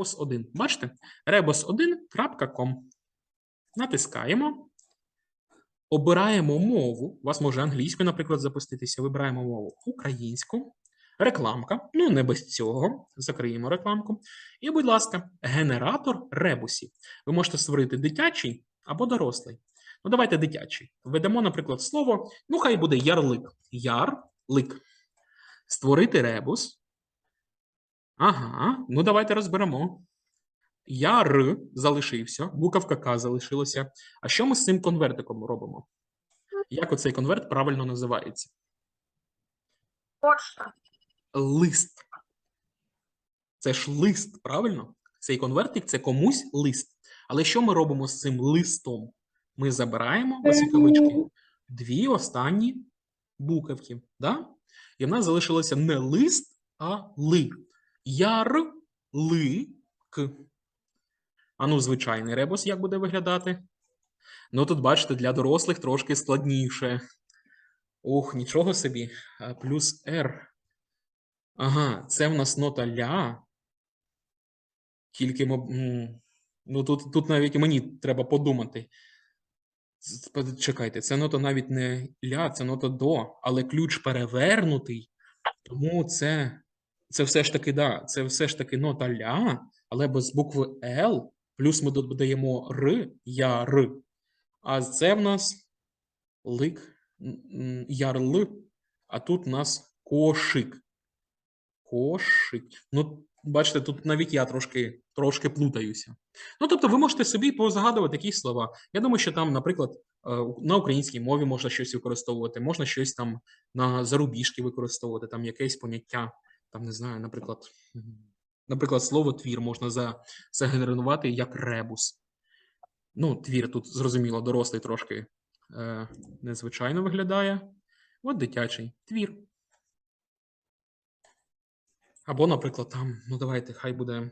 rebus1. Бачите? rebus1.com. Натискаємо. Обираємо мову. У вас може англійською, наприклад, запуститися. Вибираємо мову українську. Рекламка. Ну, не без цього. Закриємо рекламку. І, будь ласка, генератор ребусів. Ви можете створити дитячий або дорослий. Ну, давайте дитячий. Введемо, наприклад, слово, ну, хай буде ярлик. Ярлик. Створити ребус. Ага, ну давайте розберемо. Яр залишився, буковка К залишилася. А що ми з цим конвертиком робимо? Як оцей конверт правильно називається? Почта. Лист. Це ж лист, правильно? Цей конвертик це комусь лист. Але що ми робимо з цим листом? Ми забираємо ось кавички дві останні буковки. Да? І в нас залишилося не лист, а ли. Яр, ли, к. А ну, звичайний ребус як буде виглядати? Ну, тут, бачите, для дорослих трошки складніше. Ох, нічого собі. Плюс R. Ага, це в нас нота ля. Тільки, ну, тут, тут навіть мені треба подумати. Чекайте, це нота навіть не ля, це нота до, але ключ перевернутий. Тому це, це все ж таки, да, це все ж таки нота ля, але без букви Л, плюс ми додаємо Р, я Р. А це в нас лик, ярл, а тут у нас кошик. Кошик. Ну, бачите, тут навіть я трошки, трошки плутаюся. Ну, тобто, ви можете собі позагадувати якісь слова. Я думаю, що там, наприклад, е, на українській мові можна щось використовувати, можна щось там на зарубіжки використовувати, там якесь поняття, там не знаю, наприклад, наприклад, слово твір можна загенерувати як ребус. Ну, твір тут зрозуміло, дорослий трошки е, незвичайно виглядає. От дитячий твір. Або, наприклад, там, ну давайте, хай буде,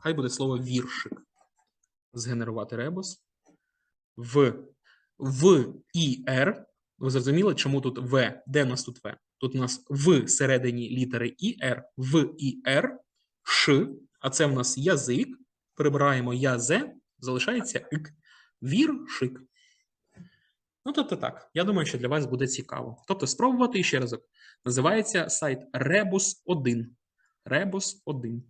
хай буде слово віршик. Згенерувати ребус. В, в і Р. Ви зрозуміли, чому тут В? Де в нас тут В? Тут у нас в середині літери І Р, в і Р, Ш, а це в нас язик. Прибираємо язе, залишається ик. Віршик. Ну, тобто так. Я думаю, що для вас буде цікаво. Тобто, спробувати ще разок. Називається сайт Rebus 1. Rebus 1.